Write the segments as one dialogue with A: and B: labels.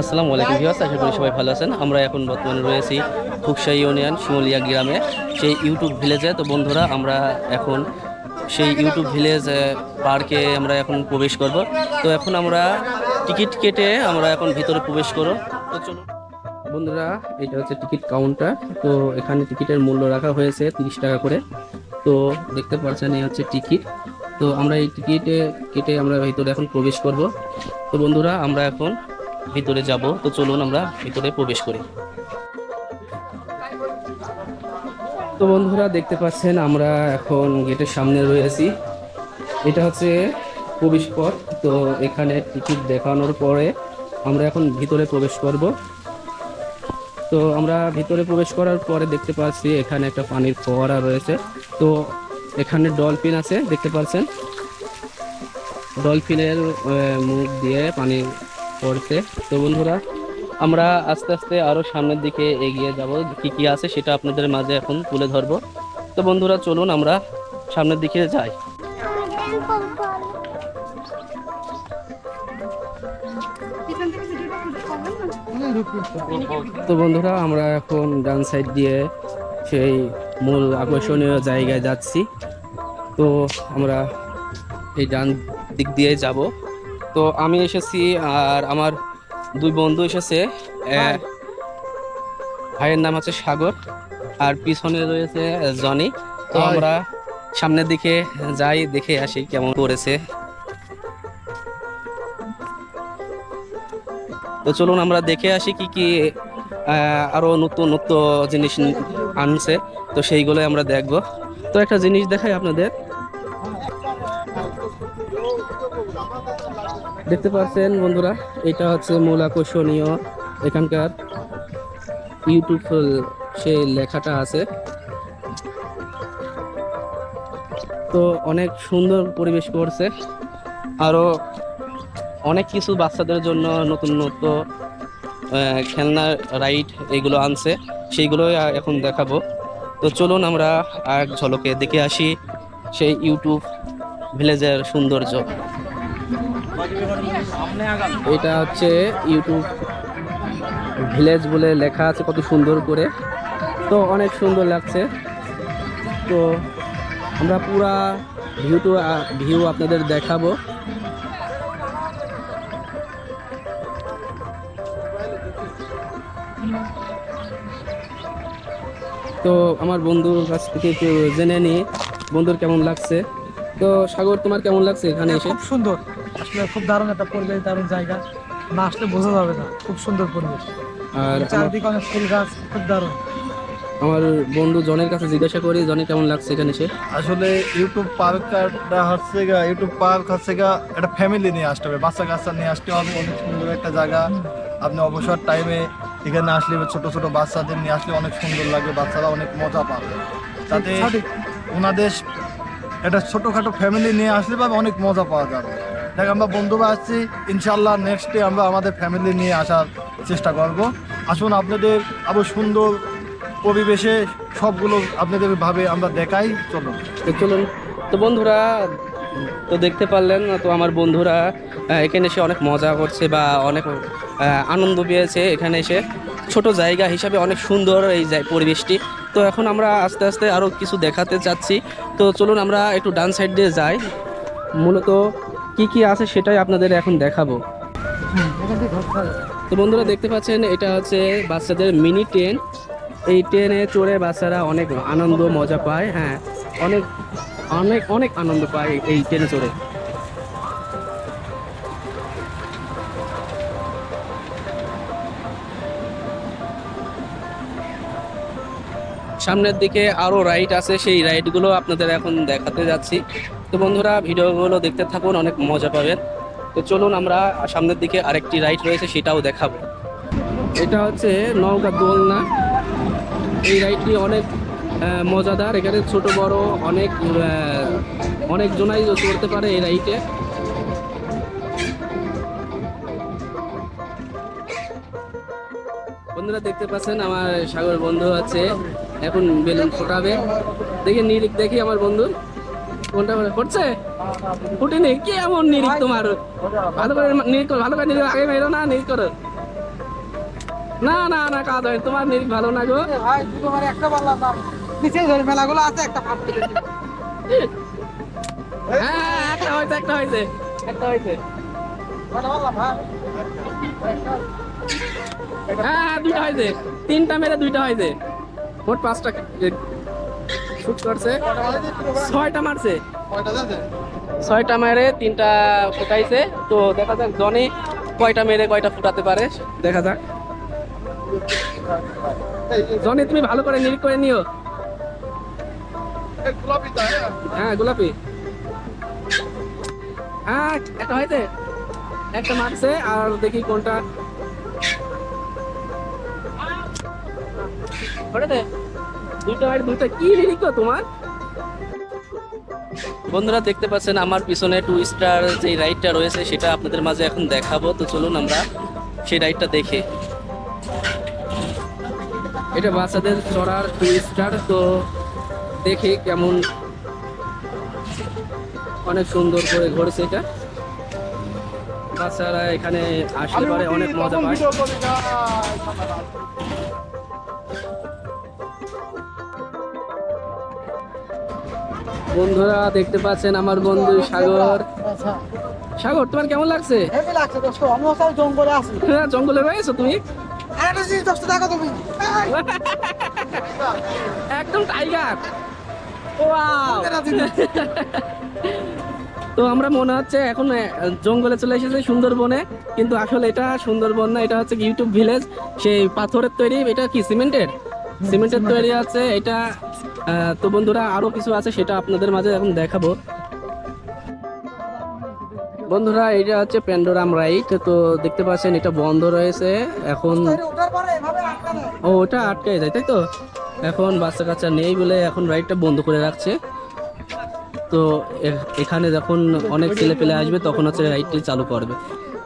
A: আসসালামু আলাইকুম ভিউয়ার্স, আশা করি সবাই ভালো আছেন। আমরা এখন বর্তমানে রয়েছি ফুকসা ইউনিয়ন, শিমলিয়া গ্রামে, সেই ইউটিউব ভিলেজে। তো বন্ধুরা, আমরা এখন সেই ইউটিউব ভিলেজ পার্কে আমরা এখন প্রবেশ করব। তো এখন আমরা টিকিট কেটে আমরা এখন ভিতরে প্রবেশ করব। তো চলুন। বন্ধুরা, এটা হচ্ছে টিকিট কাউন্টার। তো এখানে টিকিটের মূল্য রাখা হয়েছে তিরিশ টাকা করে। তো দেখতে পাচ্ছেন, এই হচ্ছে টিকিট। তো আমরা এই টিকিটে কেটে আমরা ভিতরে এখন প্রবেশ করব। তো বন্ধুরা, আমরা এখন ভিতরে যাব। তো চলুন আমরা ভিতরে প্রবেশ করি। তো বন্ধুরা, দেখতে পাচ্ছেন আমরা এখন গেটের সামনে রয়েছি এটা হচ্ছে প্রবেশ পথ। তো এখানে টিকিট দেখানোর পরে আমরা এখন ভিতরে প্রবেশ করব। তো আমরা ভিতরে প্রবেশ করার পরে দেখতে পাচ্ছি এখানে একটা পানির ফোয়ারা রয়েছে। তো এখানে ডলফিন আছে, দেখতে পাচ্ছেন? ডলফিনের মুখ দিয়ে পানি পড়ছে তো বন্ধুরা, আমরা আস্তে আস্তে আরও সামনের দিকে এগিয়ে যাব। কি কি আছে সেটা আপনাদের মাঝে এখন তুলে ধরবো। তো বন্ধুরা, চলুন আমরা সামনের দিকে যাই। তো বন্ধুরা, আমরা এখন ডান সাইড দিয়ে সেই মূল আকর্ষণীয় জায়গায় যাচ্ছি। তো আমরা এই ডান দিক দিয়ে যাব। তো আমি এসেছি আর আমার দুই বন্ধু এসেছে। ভাইয়ের নাম হচ্ছে সাগর আর পিছনে রয়েছে জনি। তো আমরা সামনের দিকে যাই দেখে আসি কেমন করেছে। তো চলুন আমরা দেখে আসি কি কি আহ, আরও নতুন নতুন জিনিস আনছে। তো সেইগুলো আমরা দেখব। তো একটা জিনিস দেখাই আপনাদের। দেখতে পাচ্ছেন বন্ধুরা, এটা হচ্ছে মূল আকর্ষণীয় এখানকার ইউটিউব সেই লেখাটা আছে। তো অনেক সুন্দর পরিবেশ করছে। আরও অনেক কিছু বাচ্চাদের জন্য নতুন নতুন খেলনা রাইড এগুলো আনছে। সেইগুলোই এখন দেখাবো। তো চলুন আমরা এক ঝলকে দেখে আসি সেই ইউটিউব ভিলেজের সৌন্দর্য। এটা হচ্ছে ইউটিউব ভিলেজ বলে লেখা আছে কত সুন্দর করে। তো অনেক সুন্দর লাগছে। তো আমরা পুরা ভিউটু ভিউ আপনাদের দেখাবো। তো আমার বন্ধুর কাছ থেকে একটু জেনে নিই বন্ধুর কেমন লাগছে? তো সাগর তোমার কেমন লাগছে এখানে এসে?
B: সুন্দর। খুব দারুণ একটা পরিবেশ দারুণ জায়গা। না আসলে বোঝা যাবে না খুব সুন্দর পরিবেশ।
A: আর
B: চারদিকে অনেক ফুল গাছ খুব দারুণ।
A: আমার বন্ধু জনের কাছে জিজ্ঞাসা করি জনের কেমন লাগছে এখানে এসে?
C: আসলে ইউটিউব পার্কটা হচ্ছে গা ইউটিউব পার্ক হচ্ছে গা একটা ফ্যামিলি নিয়ে আসতে হবে বাচ্চা কাচ্চা নিয়ে আসতে হবে অনেক সুন্দর একটা জায়গা। আপনি অবসর টাইমে এখানে আসলে ছোট ছোট বাচ্চাদের নিয়ে আসলে অনেক সুন্দর লাগবে বাচ্চারা অনেক মজা পাবে। তাতে ওনাদের একটা ছোটোখাটো ফ্যামিলি নিয়ে আসলে পাবে অনেক মজা পাওয়া যাবে। দেখ, আমরা বন্ধুরা আসছি। ইনশাল্লাহ নেক্সট ডে আমরা আমাদের ফ্যামিলি নিয়ে আসার চেষ্টা করব। আসুন আপনাদের আরও সুন্দর পরিবেশে সবগুলো আপনাদের ভাবে আমরা দেখাই, চলুন।
A: চলুন। তো বন্ধুরা, তো দেখতে পারলেন তো আমার বন্ধুরা এখানে এসে অনেক মজা করছে বা অনেক আনন্দ পেয়েছে এখানে এসে। ছোট জায়গা হিসাবে অনেক সুন্দর এই পরিবেশটি। তো এখন আমরা আস্তে আস্তে আরও কিছু দেখাতে চাচ্ছি। তো চলুন আমরা একটু ডান সাইড দিয়ে যাই। মূলত কি কি আছে সেটাই আপনাদের এখন দেখাবো। তো বন্ধুরা দেখতে পাচ্ছেন, এটা হচ্ছে বাচ্চাদের মিনি ট্রেন এই ট্রেনে চড়ে বাচ্চারা অনেক আনন্দ, মজা পায় হ্যাঁ। অনেক অনেক অনেক আনন্দ পায় এই ট্রেনে চড়ে। সামনের দিকে আরও রাইড আছে, সেই রাইডগুলো আপনাদের এখন দেখাতে যাচ্ছি। তো বন্ধুরা, ভিডিওগুলো দেখতে থাকুন, অনেক মজা পাবেন। তো চলুন আমরা সামনের দিকে আরেকটি রাইড রয়েছে, সেটাও দেখাবো। এটা হচ্ছে নৌকা দোলনা। এই রাইডটি অনেক মজাদার। এখানে ছোট, বড়, অনেক অনেক জনাই চড়তে পারে এই রাইডে। বন্ধুরা, দেখতে পাচ্ছেন, আমার সাগর বন্ধু আছে। এখন বেলুন ফোটাবে। দেখি, নিরিখ দেখি আমার বন্ধু। কোনটা করে করছে ফুটেনি কি এমন নিরিখ তোমার? ভালো করে নিরিখ করো ভালো করে নিরিখ আগে মেরো না নিরিখ করো। না না না কাজ হয় তোমার নিরিখ ভালো না গো।
B: ভাই একটা পারলাম না নিচে ধরে মেলাগুলো আছে একটা করে
A: হ্যাঁ একটা হয়েছে একটা হয়েছে। একটা হয়েছে।
B: কয়টা পারলাম ভাই।
A: হ্যাঁ হ্যাঁ দুইটা হয়েছে। তিনটা মেরে দুইটা হয়েছে। মোট পাঁচটা শুট করছে। ছয়টা মারছে। ছয়টা মেরে, তিনটা ফুটাইছে। তো দেখা যাক, জনে কয়টা মেরে কয়টা ফুটাতে পারে। দেখা যাক। জনে, তুমি ভালো করে নিরিখ করে নিও। হ্যাঁ গোলাপি। হ্যাঁ একটা হয়েছে। একটা মারছে, আর দেখি কোনটা। ওটাতে দুটো আর দুটো কি গো তোমার? বন্ধুরা দেখতে পাচ্ছেন আমার পিছনে টু স্টার যে রাইডটা রয়েছে সেটা আপনাদের মাঝে এখন দেখাবো। তো চলুন আমরা সেই রাইডটা দেখে। এটা বাচ্চাদের চড়ার টু স্টার তো দেখে কেমন অনেক সুন্দর করে ঘুরেছে এটা। বাচ্চারা এখানে আসলে পরে অনেক মজা পায়। বন্ধুরা দেখতে পাচ্ছেন আমার বন্ধু সাগর। সাগর তোমার কেমন লাগছে?
B: জঙ্গলে আছি।
A: হ্যাঁ, জঙ্গলে রয়েছো তুমি?
B: দেখো
A: একদম টাইগার তো আমরা মনে হচ্ছে এখন জঙ্গলে চলে এসেছে সুন্দরবনে কিন্তু আসলে এটা সুন্দরবন না এটা হচ্ছে ইউটিউব ভিলেজ সেই পাথরের তৈরি এটা কি সিমেন্টের? সিমেন্টের তৈরি আছে, এটা তো বন্ধুরা আরও কিছু আছে, সেটা আপনাদের মাঝে এখন দেখাবো। বন্ধুরা এটা হচ্ছে প্যান্ডোরাম রাইট তো দেখতে পাচ্ছেন এটা বন্ধ রয়েছে, এখন ও, ওটা আটকে যায়, তাই তো? এখন বাচ্চা কাচ্চা নেই বলে এখন রাইডটা বন্ধ করে রাখছে। তো এখানে যখন অনেক ছেলে পেলে আসবে, তখন হচ্ছে রাইডটি চালু করবে।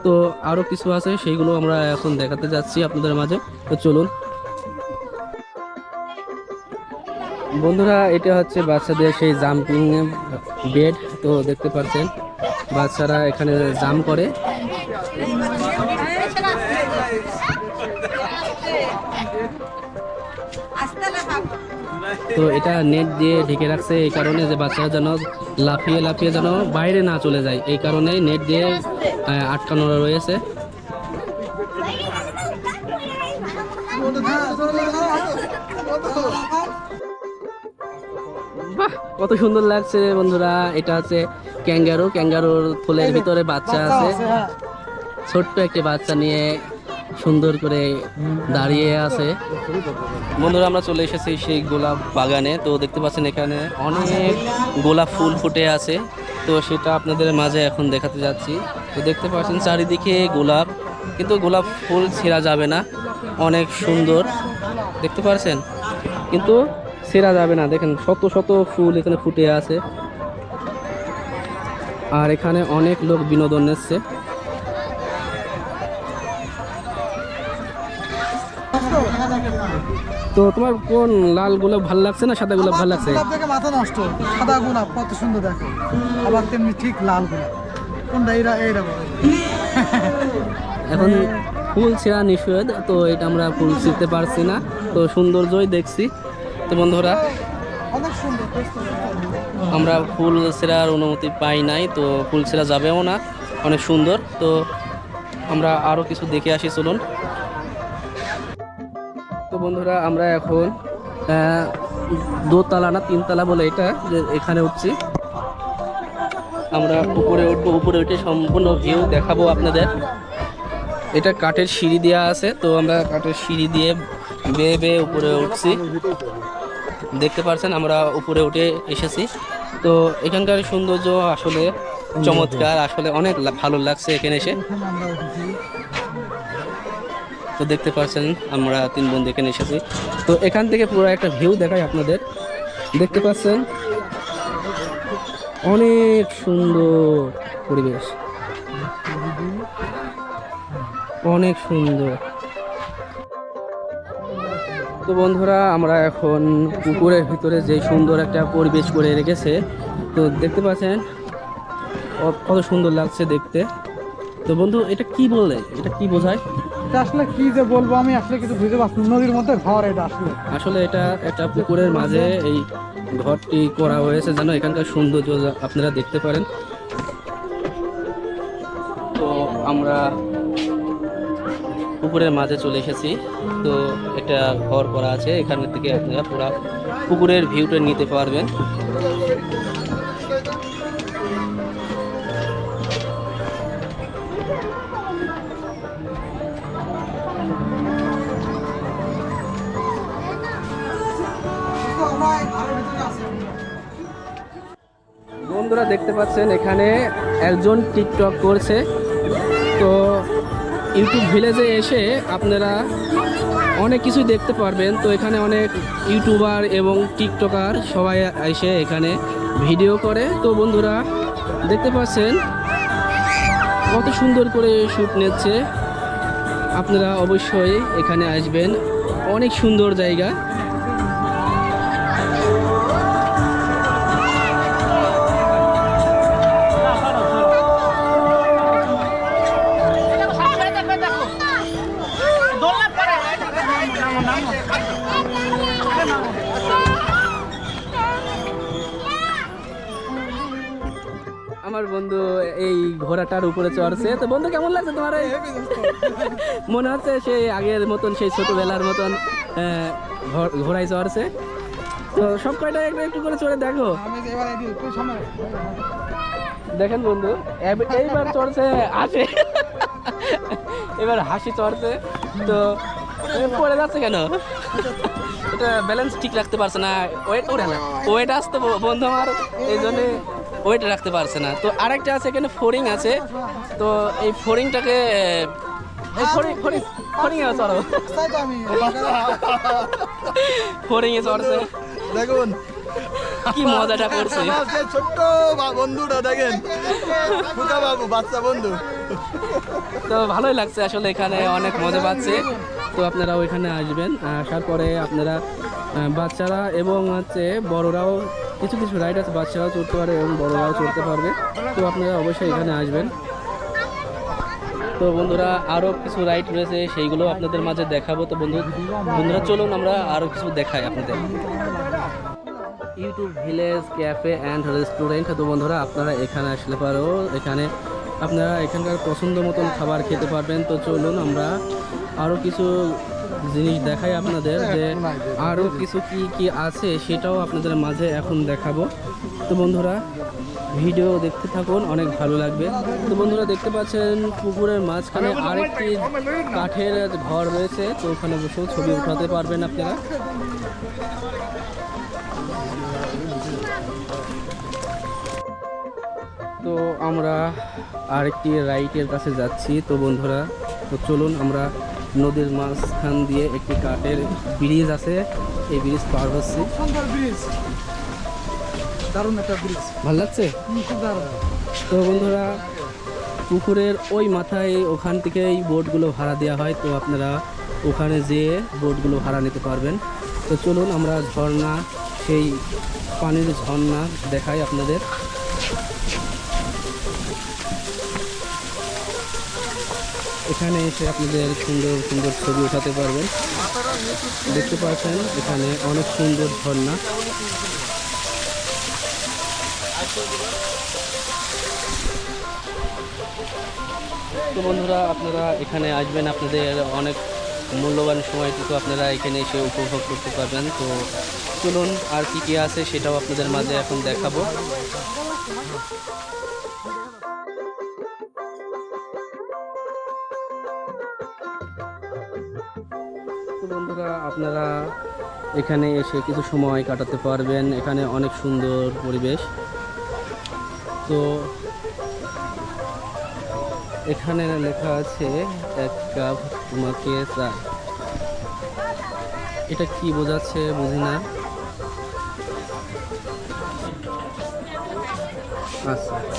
A: তো আরও কিছু আছে, সেইগুলো আমরা এখন দেখাতে যাচ্ছি আপনাদের মাঝে। তো চলুন। বন্ধুরা, এটা হচ্ছে বাচ্চাদের সেই জাম্পিং বেড তো দেখতে পাচ্ছেন, বাচ্চারা এখানে জাম করে। তো এটা নেট দিয়ে ঢেকে রাখছে এই কারণে যে বাচ্চারা যেন লাফিয়ে লাফিয়ে যেন বাইরে না চলে যায়। এই কারণে নেট দিয়ে আটকানো রয়েছে। কত সুন্দর লাগছে বন্ধুরা। এটা হচ্ছে ক্যাঙ্গারু। ক্যাঙ্গারুর ফুলের ভিতরে বাচ্চা আছে,
B: হ্যাঁ।
A: ছোট্ট একটি বাচ্চা নিয়ে সুন্দর করে দাঁড়িয়ে আছে। বন্ধুরা আমরা চলে এসেছি সেই গোলাপ বাগানে। তো দেখতে পাচ্ছেন এখানে অনেক গোলাপ ফুল ফুটে আছে। তো সেটা আপনাদের মাঝে এখন দেখাতে যাচ্ছি। তো দেখতে পাচ্ছেন চারিদিকে গোলাপ কিন্তু গোলাপ ফুল ছেঁড়া যাবে না। অনেক সুন্দর। দেখতে পাচ্ছেন? কিন্তু ছেঁড়া যাবে না। দেখেন শত শত ফুল এখানে ফুটে আছে। আর এখানে অনেক লোক বিনোদন নিচ্ছে। তো তোমার কোন লাল গোলাপ ভালো লাগছে না সাদা গোলাপ ভালো লাগছে?
B: দেখে মাথা নষ্ট। সাদা গোলাপ কত সুন্দর দেখো। আবার তেমনি ঠিক লাল গোলাপ। কোনটা এইরা
A: এখন ফুল ছেঁড়া নিষেধ তো এটা আমরা ফুল ছিঁড়তে পারছি না। তো সৌন্দর্যই দেখছি। তো বন্ধুরা। আমরা ফুল ছেঁড়ার অনুমতি পাই নাই তো ফুল ছেঁড়া যাবেও না অনেক সুন্দর। তো আমরা আরও কিছু দেখে আসি চলুন। তো বন্ধুরা আমরা এখন দোতলা না তিনতলা বলে এটা যে এখানে উঠছি। আমরা উপরে উঠবো উপরে উঠে সম্পূর্ণ ভিউ দেখাবো আপনাদের। এটা কাঠের সিঁড়ি দেওয়া আছে তো আমরা কাঠের সিঁড়ি দিয়ে বেয়ে বেয়ে উপরে উঠছি। দেখতে পাচ্ছেন আমরা উপরে উঠে এসেছি। তো এখানকার সৌন্দর্য আসলে চমৎকার, আসলে অনেক ভালো লাগছে এখানে এসে। তো দেখতে পাচ্ছেন আমরা তিন বন্ধু এখানে এসেছি। তো এখান থেকে পুরো একটা ভিউ দেখাই আপনাদের। দেখতে পাচ্ছেন, অনেক সুন্দর পরিবেশ। অনেক সুন্দর। তো বন্ধুরা আমরা এখন পুকুরের ভিতরে যে সুন্দর একটা পরিবেশ করে রেখেছে তো দেখতে পাচ্ছেন কত সুন্দর লাগছে দেখতে। তো বন্ধু এটা কি বলে এটা কি বোঝায়?
B: এটা আসলে কি যে বলব আমি আসলে কিছু বুঝতে পারছি নদীর মধ্যে ঘর এটা আসলে।
A: আসলে এটা একটা পুকুরের মাঝে এই ঘরটি করা হয়েছে যেন এখানকার সৌন্দর্য আপনারা দেখতে পারেন। তো আমরা পুকুরের মাঝে চলে এসেছি। তো একটা ঘর করা আছে এখান থেকে আপনারা পুরো পুকুরের ভিউটা নিতে পারবেন। বন্ধুরা দেখতে পাচ্ছেন, এখানে একজন টিকটক করছে। তো ইউটিউব ভিলেজে এসে আপনারা অনেক কিছু দেখতে পারবেন। তো এখানে অনেক ইউটিউবার এবং টিকটকার সবাই এসে এখানে ভিডিও করে। তো বন্ধুরা, দেখতে পাচ্ছেন কত সুন্দর করে শ্যুট নিচ্ছে। আপনারা অবশ্যই এখানে আসবেন। অনেক সুন্দর জায়গা। আমার বন্ধু এই ঘোড়াটার উপরে চড়ছে। তো বন্ধু কেমন লাগছে তোমার? মনে হচ্ছে সেই আগের মতন সেই ছোটবেলার মতন ঘোড়ায় চড়ছে। তো সব কয়টা একটু একটু করে চড়ে দেখো। দেখেন বন্ধু এইবার চড়ছে হাসি। এবার হাসি চড়ছে। তো পড়ে যাচ্ছে কেন? এটা ব্যালেন্স ঠিক রাখতে পারছে না। ওয়েট ওঠে না ওয়েট আসতে বন্ধু আমার। এই জন্যে ওয়েট রাখতে পারছে না। তো আরেকটা আছে এখানে ফোরিং আছে। তো এই ফোরিংটাকে ফোরিং ফোরিং ফোরিং এ চড়ো। ফোরিং এ চড়ছে।
C: দেখুন।
A: কি মজাটা করছে।
C: ছোট্ট বন্ধুটা দেখেন। বাবু বাচ্চা বন্ধু।
A: তো ভালোই লাগছে আসলে এখানে অনেক মজা পাচ্ছে। তো আপনারা ওইখানে আসবেন। আসার পরে আপনারা বাচ্চারা এবং হচ্ছে বড়রাও কিছু কিছু রাইড আছে বাচ্চারাও চড়তে পারে এবং বড়রাও চড়তে পারবে। তো আপনারা অবশ্যই এখানে আসবেন। তো বন্ধুরা আরও কিছু রাইড রয়েছে, সেইগুলো আপনাদের মাঝে দেখাবো। তো বন্ধু, বন্ধুরা, চলুন আমরা আরও কিছু দেখাই আপনাদের। YouTube village cafe and restaurant তো বন্ধুরা, আপনারা এখানে আসলে পারো। এখানে আপনারা এখানকার পছন্দ মতন খাবার খেতে পারবেন। তো চলুন আমরা আরও কিছু জিনিস দেখাই আপনাদের যে আরও কিছু কি কি আছে সেটাও আপনাদের মাঝে এখন দেখাবো। তো বন্ধুরা, ভিডিও দেখতে থাকুন, অনেক ভালো লাগবে। তো বন্ধুরা, দেখতে পাচ্ছেন পুকুরের মাঝখানে আরেকটি কাঠের ঘর রয়েছে, তো ওখানে বসেও ছবি উঠাতে পারবেন আপনারা। তো আমরা আরেকটি রাইটের কাছে যাচ্ছি। তো বন্ধুরা, তো চলুন আমরা নদীর মাঝখান দিয়ে একটি কাঠের ব্রিজ আছে এই ব্রিজ পার হচ্ছি।
B: সুন্দর ব্রিজ। দারুণ একটা ব্রিজ।
A: ভালো লাগছে? তো বন্ধুরা পুকুরের ওই মাথায় ওখান থেকে এই বোটগুলো ভাড়া দেওয়া হয় তো আপনারা ওখানে যেয়ে বোটগুলো ভাড়া নিতে পারবেন। তো চলুন আমরা ঝর্ণা সেই পানির ঝর্ণা দেখাই আপনাদের। এখানে এসে আপনাদের সুন্দর সুন্দর ছবি উঠাতে পারবেন। দেখতে পাচ্ছেন, এখানে অনেক সুন্দর ঝর্ণা। তো বন্ধুরা, আপনারা এখানে আসবেন, আপনাদের অনেক মূল্যবান সময়টুকু আপনারা এখানে এসে উপভোগ করতে পারবেন। তো চলুন, আর কি কি আছে সেটাও আপনাদের মাঝে এখন দেখাবো। আপনারা এখানে এসে কিছু সময় কাটাতে পারবেন। এখানে অনেক সুন্দর পরিবেশ। তো এখানে লেখা আছে, এক কাপ তোমাকে চা। এটা কি বোঝাচ্ছে বুঝি না? আচ্ছা।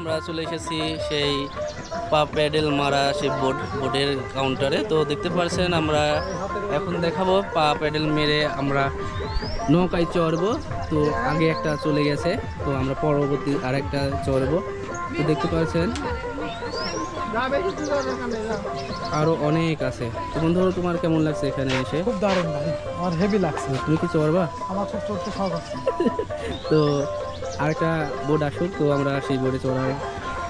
A: আমরা চলে এসেছি সেই পা প্যাডেল মারা সেই বোট বোটের কাউন্টারে তো দেখতে পাচ্ছেন আমরা এখন দেখাবো পা প্যাডেল মেরে আমরা নৌকায় চড়বো। তো আগে একটা চলে গেছে তো আমরা পরবর্তী আরেকটা চড়বো। তো দেখতে পাচ্ছেন আরও অনেক আছে। তো বন্ধু তোমার কেমন লাগছে এখানে এসে?
B: খুব দারুণ ভাই আমার হেভি লাগছে।
A: তুমি কি চড়বা?
B: আমার খুব চড়তে শখ আছে।
A: তো আরেকটা বোর্ড আসুক, তো আমরা সেই বোর্ডে চড়ার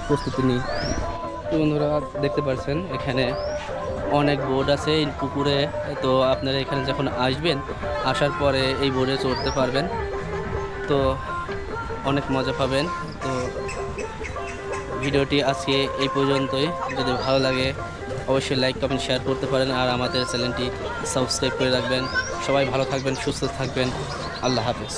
A: প্রস্তুতি নিই। তো বন্ধুরা, দেখতে পাচ্ছেন এখানে অনেক বোর্ড আছে এই পুকুরে। তো আপনারা এখানে যখন আসবেন, আসার পরে এই বোর্ডে চড়তে পারবেন। তো অনেক মজা পাবেন। তো ভিডিওটি আজকে এই পর্যন্তই। যদি ভালো লাগে, অবশ্যই লাইক কমেন্ট শেয়ার করতে পারেন। আর আমাদের চ্যানেলটি সাবস্ক্রাইব করে রাখবেন। সবাই ভালো থাকবেন, সুস্থ থাকবেন। আল্লাহ হাফেজ।